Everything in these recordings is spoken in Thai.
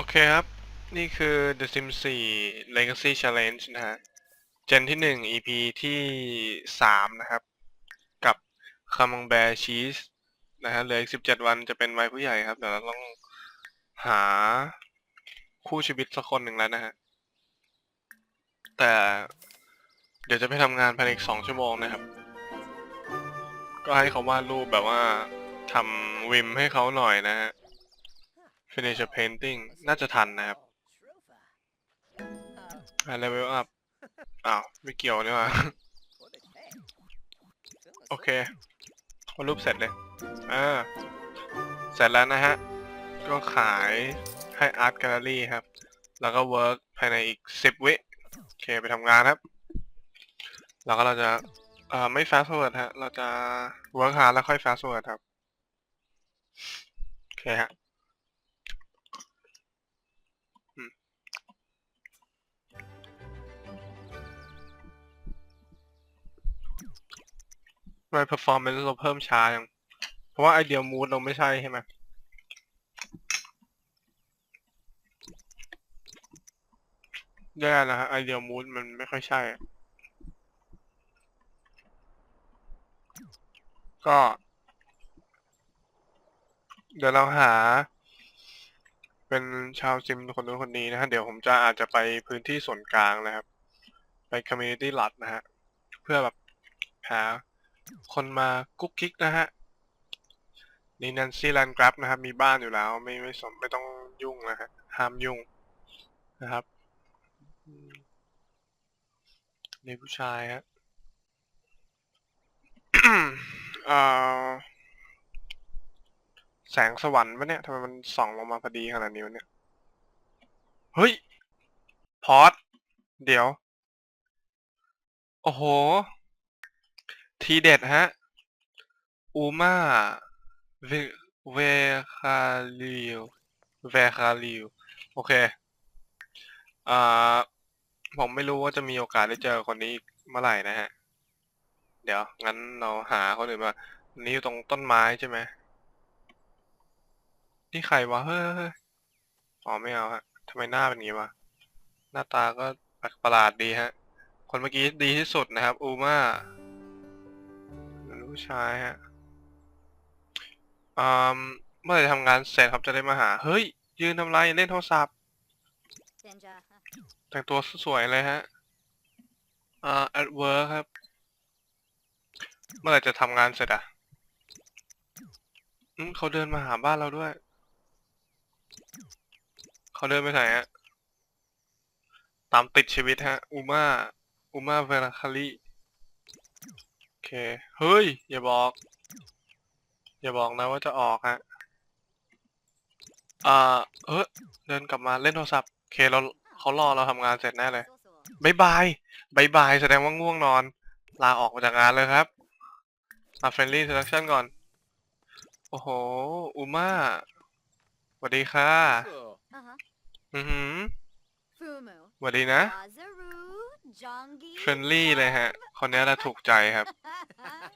โอเคครับ นี่คือ The Sims 4 Legacy Challenge นะฮะ เจนที่1 EP ที่3นะครับ กับ c a m o n g Bear Cheese นะฮะเหลืออีก17วันจะเป็นวัยผู้ใหญ่ครับ เดี๋ยวเราต้องหาคู่ชีวิตสักคนหนึ่งแล้วนะฮะ แต่เดี๋ยวจะไปทำงานภายในอีก2ชั่วโมงนะครับ ก็ให้เขาวาดรูปแบบว่าทำวิมให้เขาหน่อยนะฮะ finish a painting น่าจะทันนะครับอ่า level up อ้าว ไม่เกี่ยวนี่หว่าโอเควาดรูปเสร็จเลยอ่าเสร็จแล้วนะฮะ ก็ขายให้ Art Gallery ครับ แล้วก็ work ภายในอีก 10 วิโอเค ไปทำงานครับ แล้วก็เราจะเอ่อไม่ fast forward ฮะ เราจะ work hard แล้วค่อย fast forward ครับ โอเคฮะ ทำไม performance เราเพิ่มช้ายัง เพราะว่า ideal mood เราไม่ใช่ใช่ไหมแย่นะฮะ ideal mood มันไม่ค่อยใช่ ก็ เดี๋ยวเราหา เป็นชาวซิมคนนู้นคนนี้นะฮะ เดี๋ยวผมจะอาจจะไปพื้นที่ส่วนกลางนะครับ ไป community lot นะฮะ เพื่อแบบหา คนมากุ๊กกิ๊กนะฮะ นี่นันซี่แลนกราฟนะครับ มีบ้านอยู่แล้ว ไม่ไม่สมไม่ต้องยุ่งนะฮะ ห้ามยุ่งนะครับนี่ผู้ชายฮะเออแสงสวรรค์ปะเนี่ยทำไมมันส่องลงมาพอดีขนาดนี้วะเนี่ย เฮ้ย พอด เดี๋ยว โอ้โห ทีเด็ดฮะ อูมาเวเวคาลิวเวคาลิวโอเค อ่า ผมไม่รู้ว่าจะมีโอกาสได้เจอคนนี้เมื่อไหร่นะฮะ เดี๋ยว งั้นเราหาคนอื่นมาอันนี้อยู่ตรงต้นไม้ใช่ไหม นี่ใครวะ เฮ้ยอ๋อไม่เอาฮะทำไมหน้าเป็นอย่างงี้วะ หน้าตาก็แปลกประหลาดดีฮะ คนเมื่อกี้ดีที่สุดนะครับ อูมา ผู้ชายฮะอืมเมื่อไหร่ทำงานเสร็จครับจะได้มาหา เฮ้ย ยืนทำไรเล่นโทรศัพท์ แต่งตัวสวยๆเลยฮะอ่า at work ครับ เมื่อไหร่จะทำงานเสร็จอะอืมเขาเดินมาหาบ้านเราด้วย เขาเดินไปไหนฮะ ตามติดชีวิตฮะ อูมาอูมาเวราคาริโอ เค เฮ้ย อย่าบอก อย่าบอกนะว่าจะออกฮะอ่าเออเดินกลับมาเล่นโทรศัพท์โอเคเราเขารอเราทำงานเสร็จแน่เลยบายบายบายบายแสดงว่าง่วงนอน ลาออกมาจากงานเลยครับมาเฟรนลี่ i ซ d ั c ชั่นก่อน โอ้โห อูมาสวัสดีค่ะ อือหือสวัสดีนะ เฟรนลี่เลยฮะ คนนี้เราถูกใจครับ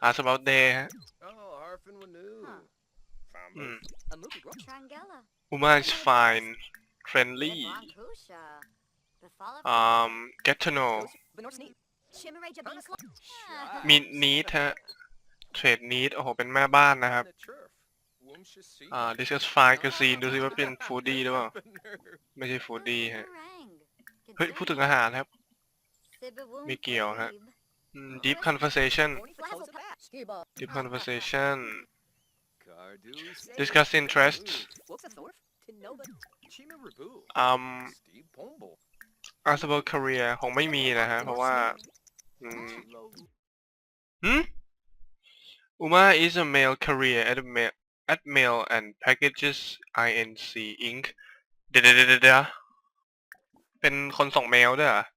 อาส about day ฮะ Oh, Harfin Wanu. Huh. Found Hmm. a movie gro- Trangella. Uma is fine friendly um get to know But North Sneak. Chimeraja Beansla. Shy. มี need ฮะ trade need โอ้โห เป็นแม่บ้านนะครับ The turf. Womb should see. อ่า discuss fine cuisine ดูสิว่าเป็น foodie หรือเปล่า Nerve. ไม่ใช่ foodie ฮะ Meringue. เฮ้ย พูดถึงอาหารครับ Sibawung ไม่เกี่ยวฮะ Kareeb. อืม deep conversation Horny for close at bat. Ski ball. deep conversation Cardew say- Discuss interests. Ooh, Wokes a Thorf. Tinoba. Chima Rabu. อืม Steve Pomble. ask about career คงไม่มีนะฮะ เพราะว่า อืม Chilo. หืม Uma is a male career at mail at mail and packages Inc Inc เดี๋ยวเดี๋ยวเดี๋ยวเดี๋ยวเป็นคนส่งเมลด้วยเหรอหืม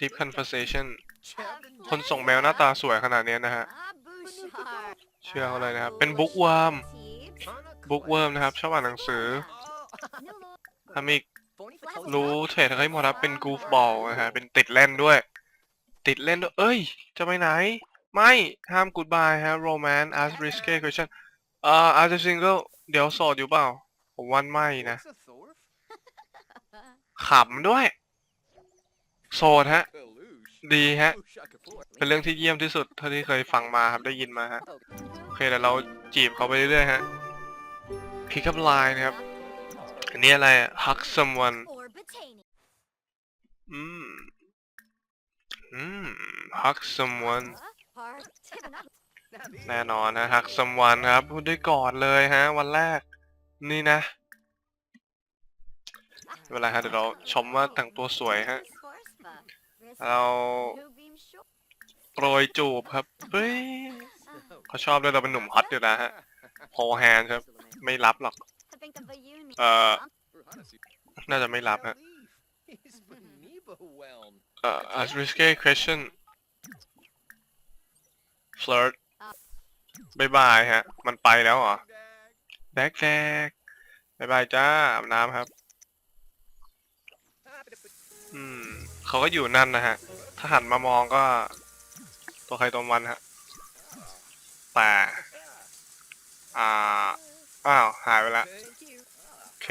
Deep conversation Chapman คนส่งเมลหน้าตาสวยขนาดเนี้ยนะฮะ Abushar. เชื่อเขาเลยนะครับ เป็นบุ๊กเวิร์ม Teebs. บุ๊กเวิร์มนะครับ ชอบอ่านหนังสือ Nulu. ทำอีก Phony for close รู้เทรดให้หมดครับเป็นกูฟบอลนะฮะ เป็นติดเล่นด้วย ติดเล่นด้วย เอ้ย จะไปไหน ไม่ห้าม goodbye ฮะ romance ask risky question เอ่อ as a single เดี๋ยวโสดอยู่เปล่า ผมวันไม่นะ What's a Thorf? ขำด้วย โสดฮะ Kalush. ดีฮะ Ushakafor. เป็นเรื่องที่เยี่ยมที่สุดเท่าที่เคยฟังมาครับได้ยินมาฮะ Oh. โอเคเดี๋ยวเราจีบเขาไปเรื่อยๆฮะ pick up line นะครับ อันนี้อะไรอะ hug someone Or Botany. อืม อืม hug someone Hard. Tibbin up. Now these แน่นอนนะ hug someone ครับพูดด้วยกอดเลยฮะ วันแรก นี่นะไม่เป็นไรฮะเดี๋ยวเราชมว่าแต่งตัวสวยฮะ เรา No beam short. โปรยจูบครับ เฮ้ยเขาชอบด้วยเราเป็นหนุ่มฮอตอยู่นะฮะโฮแฮนครับ ไม่รับหรอก I think of a uni. Uh, Urhanasu. น่าจะไม่รับฮะ He's Beniba Whelm. เอ่อ a risky question flirt บายบายฮะ มันไปแล้วเหรอแดกแดกบายบายจ้าอาบน้ำครับ อืม เขาก็อยู่นั่นนะฮะ ถ้าหันมามองก็ ตัวใครตัวมันฮะ แต่อ่า อ้าว หายไปละโอเค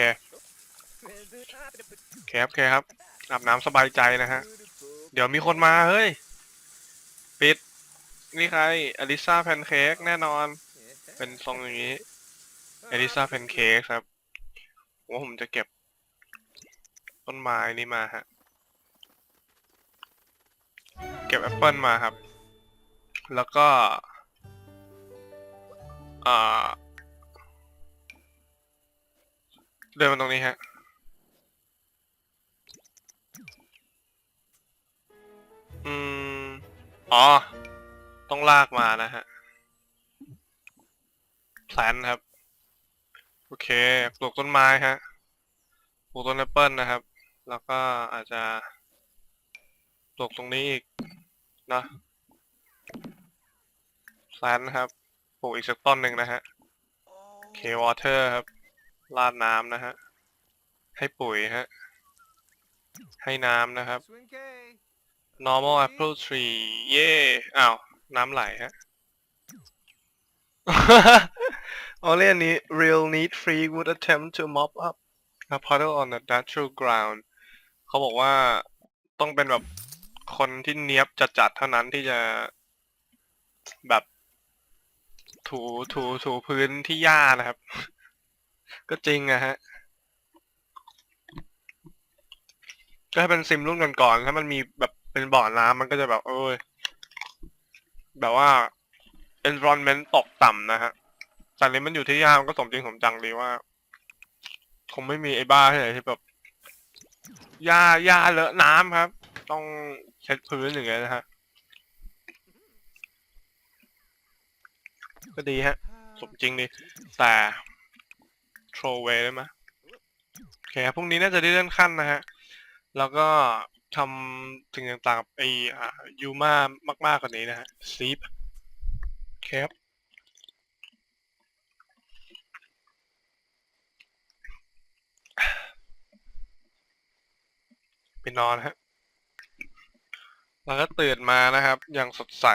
โอเคครับโอเคครับ อาบน้ำสบายใจนะฮะ เดี๋ยวมีคนมา เฮ้ย ปิด นี่ใคร อลิซาแพนเค้กแน่นอน เป็นทรงอย่างนี้ อลิซาแพนเค้กครับว่าผมจะเก็บต้นไม้นี่มาฮะ เก็บแอปเปิลมาครับ แล้วก็อ่าเดินมาตรงนี้ฮะ อืม อ๋อ ต้องลากมานะฮะแพลนครับ โอเค ปลูกต้นไม้ฮะ ปลูกต้นแอปเปิลนะครับ แล้วก็อาจจะ ปลูกตรงนี้อีกนะแพลนครับปลูกอีกสักต้นหนึ่งนะฮะเควอเตอร์ครับราดน้ำนะฮะ ให้ปุ๋ยฮะ ให้น้ำนะครับ normal apple tree เย่อ้าว น้ำไหลฮะ Only a need, real need free would attempt to mop up a puddle on the natural ground เขาบอกว่าต้องเป็นแบบ คนที่เนี้ยบจัดๆเท่านั้นที่จะแบบถูถูถูพื้นที่หญ้านะครับ ก็จริงอะฮะ ก็ให้เป็นซิมรุ่นก่อนๆถ้ามันมีแบบเป็นบ่อน้ำมันก็จะแบบ เอ้ยแบบว่า environment ตกต่ำนะฮะแต่อันนี้มันอยู่ที่ย่ามันก็สมจริงสมจังดีว่า คงไม่มีไอ้บ้าที่ไหนที่แบบหญ้าหญ้าเลอะน้ำครับ ต้อง เช็ดพื้นอย่างเงี้ยนะฮะก็ดีฮะ สมจริงดีแต่ throw away ได้ไหมโอเคครับพรุ่งนี้น่าจะได้เลื่อนขั้นนะฮะ แล้วก็ทำสิ่งต่างๆไออ่ายูมามากๆกว่านี้นะฮะ sleep โอเคครับไปนอนฮะ แล้วก็ตื่นมานะครับ อย่างสดใส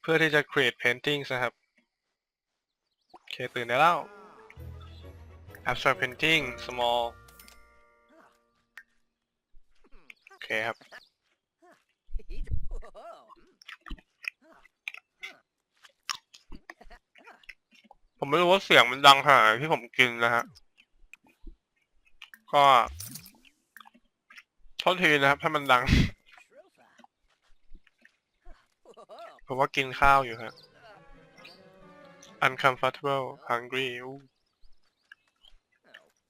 เพื่อที่จะ create painting นะครับ โอเค ตื่นได้แล้ว abstract painting small โอเคครับ ผมไม่รู้ว่าเสียงมันดังขนาดไหนที่ผมกินนะฮะ ก็โทษทีนะครับ ถ้ามันดัง ผมว่ากินข้าวอยู่ฮะ uncomfortable hungry อู้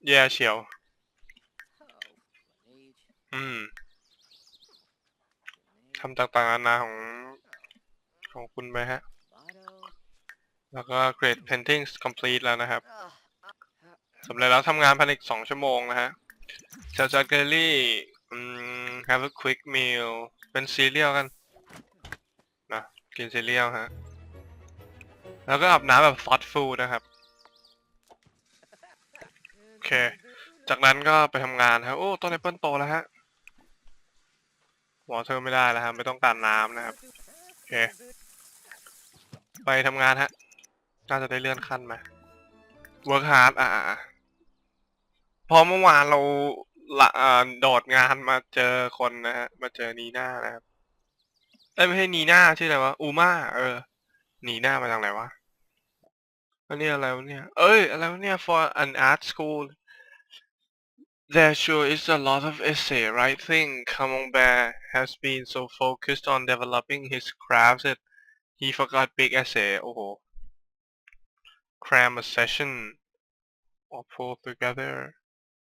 แย่เฉียว อืมทำต่างๆนานาของของคุณไปฮะ แล้วก็ create paintings complete แล้วนะครับสำเร็จแล้วทำงานภายในอีกสองชั่วโมงนะฮะเชลจัดเกลลี่อืม have a quick meal เป็นซีเรียลกันนะ กินซีเรียลฮะ แล้วก็อาบน้ำแบบฟอสฟูดนะครับ โอเค จากนั้นก็ไปทำงานครับโอ้ ต้นแอปเปิลโตแล้วฮะวอเตอร์ไม่ได้แล้วครับไม่ต้องการน้ำนะครับ โอเค ไปทำงานฮะ น่าจะได้เลื่อนขั้นมา work hard อ่าพอเมื่อวานเราละอ่าโดดงานมาเจอคนนะฮะ มาเจอนีน่านะครับ เอ้ยไม่ใช่นีน่าชื่ออะไรวะอูมาเออนีน่ามาจากไหนวะอันนี้อะไรวะเนี่ย เอ้ยอะไรวะเนี่ย for an art school there sure is a lot of essay writing Camembert has been so focused on developing his craft that he forgot big essay โอ้โห cram a session or pull together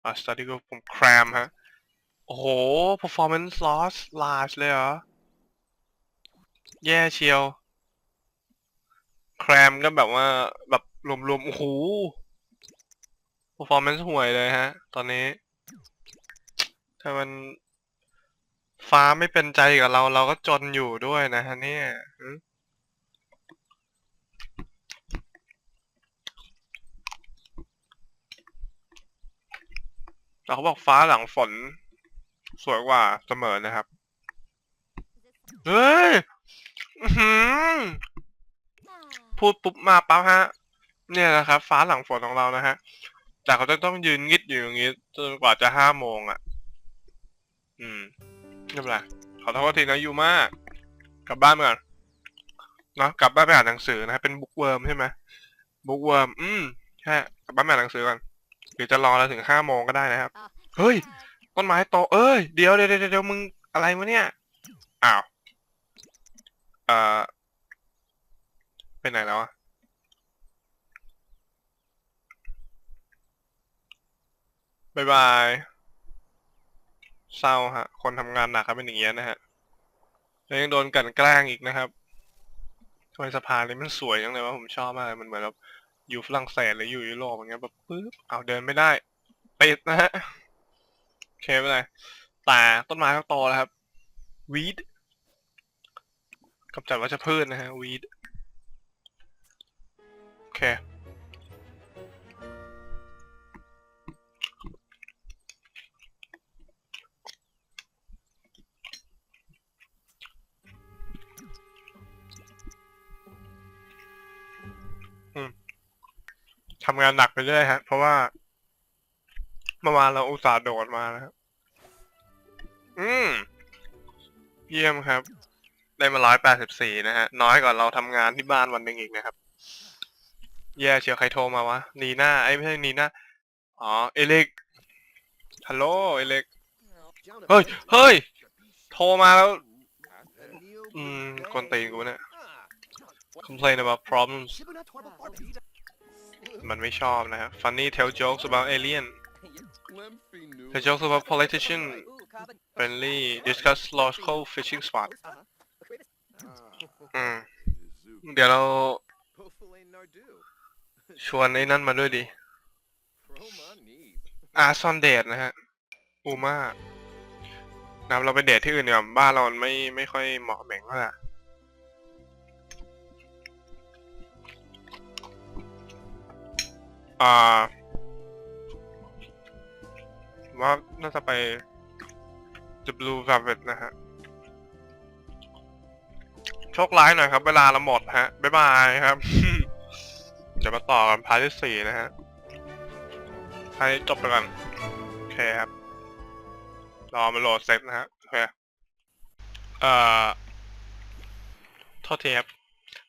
a study group ผม cram ฮะ โอ้โห performance loss large เลยเหรอ แย่เชียว แครมก็แบบว่าแบบรวมๆโอ้โห performance ห่วยเลยฮะ ตอนนี้ ถ้ามันฟ้าไม่เป็นใจกับเรา เราก็จนอยู่ด้วยนะฮะเนี่ยแต่เขาบอกฟ้าหลังฝน สวยกว่าเสมอนะครับ เฮ้ย พูดปุ๊บมาปั๊บฮะ เนี่ยนะครับ ฟ้าหลังฝนของเรานะฮะ แต่เขาจะต้องยืนงิดอยู่อย่างงี้จนกว่าจะห้าโมงอะ อืมไม่เป็นไรขอโทษทีนะยูมาก กลับบ้านก่อนเนาะกลับบ้านไปอ่านหนังสือนะฮะเป็นบุ๊กเวิร์มใช่ไหมบุ๊กเวิร์มอืมใช่กลับบ้านไปอ่านหนังสือก่อนหรือจะรอเราถึงห้าโมงก็ได้นะครับ เฮ้ย ต้นไม้โตเอ้ย เดี๋ยวเดี๋ยวเดี๋ยวเดี๋ยวมึงอะไรวะเนี่ย อ้าว อ่อไปไหนแล้วอะบายบายเศร้าฮะ คนทำงานหนักครับเป็นอย่างเงี้ยนะฮะแล้วยังโดนกันแกล้งอีกนะครับทำไมสะพานนี้มันสวยจังเลยวะผมชอบมากเลยมันเหมือนแบบอยู่ฝรั่งเศสหรืออยู่ยุโรปอย่างเงี้ยแบบปึ๊บเอาเดินไม่ได้ปิดนะฮะโอเคไม่เป็นไรแต่ต้นไม้ก็โตแล้วครับวีด กำจัดวัชพืชนะฮะวีดโอเคทำงานหนักไปเรื่อยฮะ เพราะว่าเมื่อวานเราอุตส่าห์โดดมานะครับ อืม เยี่ยมครับ ได้มาร้อยแปดสิบสี่นะฮะ น้อยกว่าเราทำงานที่บ้านวันหนึ่งอีกนะครับ แย่เชียวใครโทรมาวะนีน่าไอ้ไม่ใช่นีน่าอ๋อเอเล็กฮัลโหลเอเล็กเฮ้ยเฮ้ยโทรมาแล้ว อืมกวนตีนกูเนี่ย complain about problems มันไม่ชอบนะฮะ funny tell jokes about alien tell jokes about politician friendly discuss local fishing spot อืม เดี๋ยวเราชวนไอ้นั่นมาด้วยดิอาซอนเดทนะฮะ อูมานะเราไปเดทที่อื่นดีกว่าบ้านเรามันไม่ไม่ค่อยเหมาะเหม่งเท่าไหร่อ่า ว่าน่าจะไป The Blue Velvet นะฮะ โชคร้ายหน่อยครับ เวลาเราหมดฮะ บ๊ายบายครับ เดี๋ยวมาต่อกันพาร์ทที่สี่นะฮะพาร์ทนี้จบไปก่อนโอเคครับ รอมาโหลดเสร็จนะฮะ โอเค เอ่อ โทษทีครับ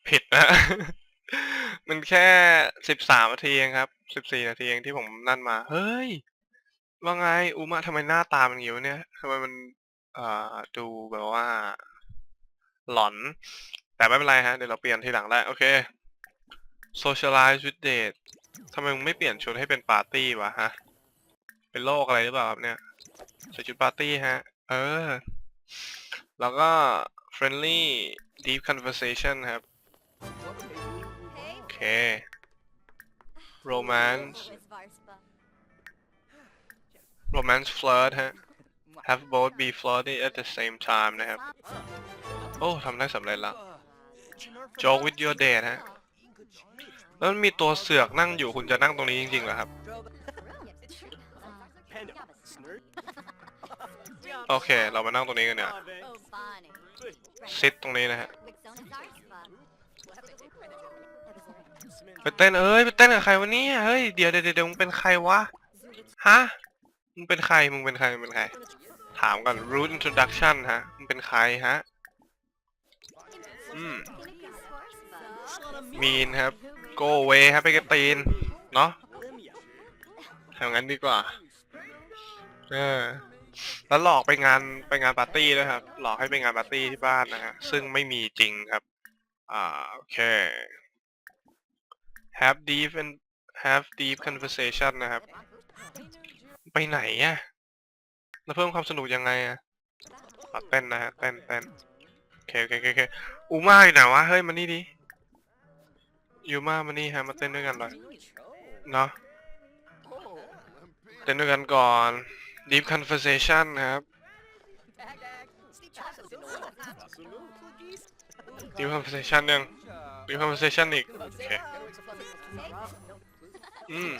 ผิดนะ มันแค่สิบสามนาทีเองครับ สิบสี่นาทีเองที่ผมนั่นมา เฮ้ย ว่าไงอูมาทำไมหน้าตามันอย่างนี้วะเนี่ยทำไมมัน เอ่อ ดูแบบว่า หลอน แต่ไม่เป็นไรฮะ เดี๋ยวเราเปลี่ยนทีหลังได้ โอเค socialize with date ทำไมมึงไม่เปลี่ยนชุดให้เป็นปาร์ตี้วะฮะ เป็นโรคอะไรหรือเปล่าครับเนี่ย ใส่ชุดปาร์ตี้ฮะ เออ แล้วก็ friendly deep conversation ครับ โอเค romance romance flirt ฮะ have both be flirty at the same time นะครับ โอ้ทำได้สำเร็จแล้ว joke with your date ฮะ แล้วมันมีตัวเสือกนั่งอยู่คุณจะนั่งตรงนี้จริงๆเหรอครับ โอเค เรามานั่งตรงนี้กันเนี่ยซิดตรงนี้นะฮะไปเต้นเอ้ยไปเต้นกับใครวะเนี่ยเฮ้ยเดี๋ยวเดี๋ยวเดี๋ยวมึงเป็นใครวะฮะมึงเป็นใครมึงเป็นใครมึงเป็นใคร ถามก่อน root introduction ฮะมึงเป็นใครฮะ อืมมีนครับ go away ครับไปกระตีน เนาะทำงั้นดีกว่า เออ แล้วหลอกไปงานไปงานปาร์ตี้ด้วยครับ หลอกให้ไปงานปาร์ตี้ที่บ้านนะฮะ ซึ่งไม่มีจริงครับ อ่า โอเค have deep and have deep conversation นะครับ ไปไหนอะแล้วเพิ่มความสนุกยังไงอะ่ะเต้นนะฮะ เต้นเต้น เคโอเคโอเคโอเคอูมาอยู่ไหนวะ เฮ้ยมานี่ดิยูมามานี่ฮะมาเต้นด้วยกันหน่อยเนาะเต้นด้วยกันก่อน deep conversation ครับ deep conversation ยัง deep conversation อีกโอเคอืม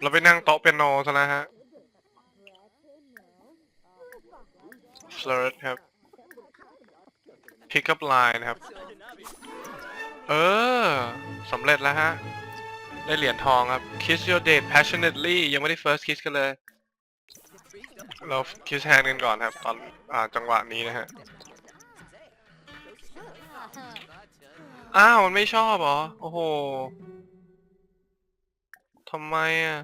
เราไปนั่งโต๊ะเปียโนซะแล้วฮะ flirt ครับ pick up line ครับ เออสำเร็จแล้วฮะ ได้เหรียญทองครับ kiss your date passionately ยังไม่ได้ first kiss กันเลย เรา kiss hand กันก่อนครับ ตอนอ่าจังหวะนี้นะฮะ อ้าว มันไม่ชอบเหรอ โอ้โหทำไมอะ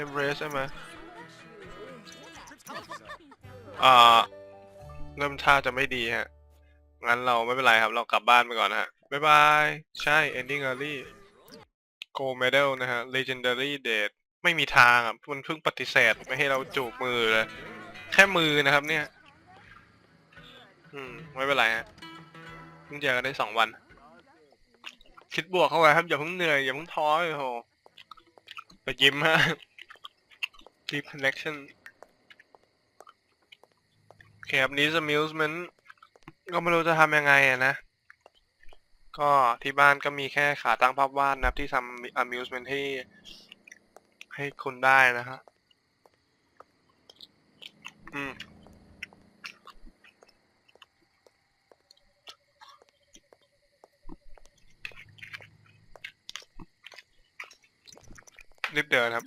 embrace ใช่ไหมอ่า เริ่มท่าจะไม่ดีฮะ งั้นเราไม่เป็นไรครับ เรากลับบ้านไปก่อนนะฮะ บ๊ายบาย ใช่ ending early gold medal นะฮะ legendary date ไม่มีทางอะ มันเพิ่งปฏิเสธไม่ให้เราจูบมือเลย แค่มือนะครับเนี่ย อืม ไม่เป็นไรฮะเพิ่งเจอกันได้สองวัน คิดบวกเข้าไว้ครับอย่าเพิ่งเหนื่อยอย่าเพิ่งท้อเลยโหไปยิ้มฮะ deep connection เคครับนี้ amusement ก็ไม่รู้จะทำยังไงอะนะ ก็ที่บ้านก็มีแค่ขาตั้งภาพวาดนะครับที่ทำ amusement ให้ให้คุณได้นะฮะอืมรีบเดินครับ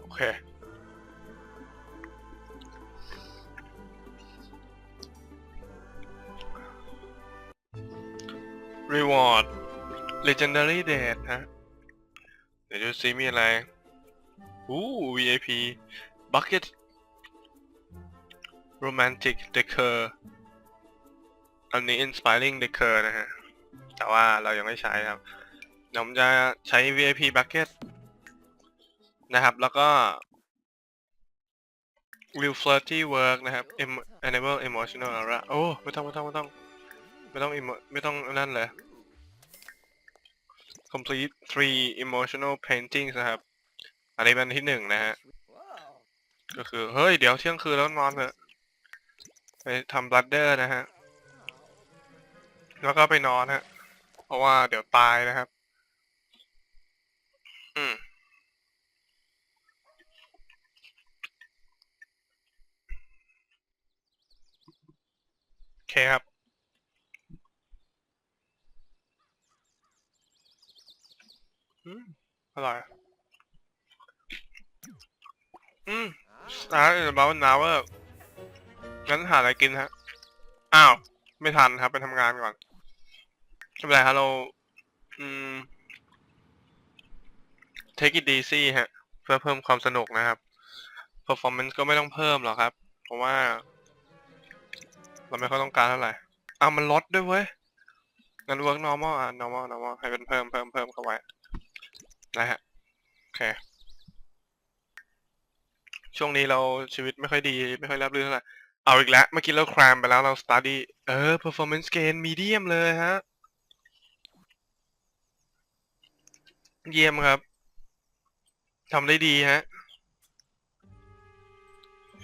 โอเค reward legendary date ฮะ เดี๋ยวดูซิมีอะไร อู้ VIP bucket romantic decor อันนี้ inspiring decor นะฮะ แต่ว่าเรายังไม่ใช้ครับผมจะใช้ VIP bucket นะครับ แล้วก็ will flirty work นะครับ enable emotional aura โอ้ ไม่ต้อง ไม่ต้อง ไม่ต้อง ไม่ต้องอิมไม่ต้องนั่นเลย complete three emotional paintings นะครับ อันนี้เป็นที่หนึ่งนะฮะ ก็คือ เฮ้ย เดี๋ยวเที่ยงคืนแล้วนอนเถอะ ไปทำบลัดเดอร์นะฮะ แล้วก็ไปนอนฮะ เพราะว่าเดี๋ยวตายนะครับ อืม โอเคครับ อืม อร่อย อื ม start in about an hour งั้นหาอะไรกินฮะ อ้าว ไม่ทันครับ ไปทำงานก่อนไม่เป็นไรครับเรา อืม take it easy ฮะ เพื่อเพิ่มความสนุกนะครับ performance ก็ไม่ต้องเพิ่มหรอกครับ เพราะว่า เราไม่ค่อยต้องการเท่าไหร่อ้าวมันลดด้วยเว้ย งั้น work normal อะ normal normal ให้เป็นเพิ่มเพิ่มเพิ่มเข้าไว้นะฮะ โอเค ช่วงนี้เราชีวิตไม่ค่อยดี ไม่ค่อยรับรื่นเท่าไหร่เอาอีกแล้วเมื่อกี้เราครามไปแล้วเรา study เออ performance gain medium เลยฮะ เยี่ยมครับทำได้ดีฮะ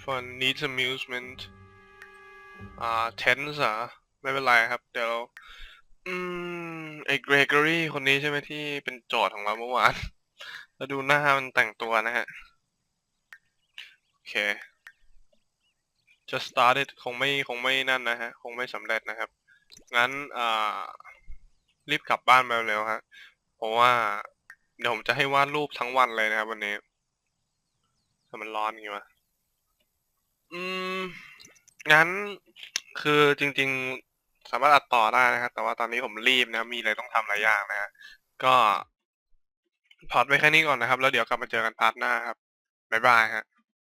fun needs amusement อ่า tense อะไม่เป็นไรครับ เดี๋ยวเราอืมไอ้ Gregory คนนี้ใช่ไหมที่เป็นโจทย์ของเราเมื่อวานแล้วดูหน้ามันแต่งตัวนะฮะ เคจะ started คงไม่คงไม่นั่นนะฮะ คงไม่สำเร็จนะครับ งั้นอ่ารีบกลับบ้านมาเร็วฮะ เพราะว่า เดี๋ยวผมจะให้วาดรูปทั้งวันเลยนะครับวันนี้แต่มันร้อนอย่างงี้วะอืม งั้นคือจริง ๆ สามารถอัดต่อได้นะครับ แต่ว่าตอนนี้ผมรีบนะครับมีอะไรต้องทำหลายอย่างนะฮะ ก็พอดไว้แค่นี้ก่อนนะครับ แล้วเดี๋ยวกลับมาเจอกันพาร์ทหน้าครับ บ๊ายบายฮะ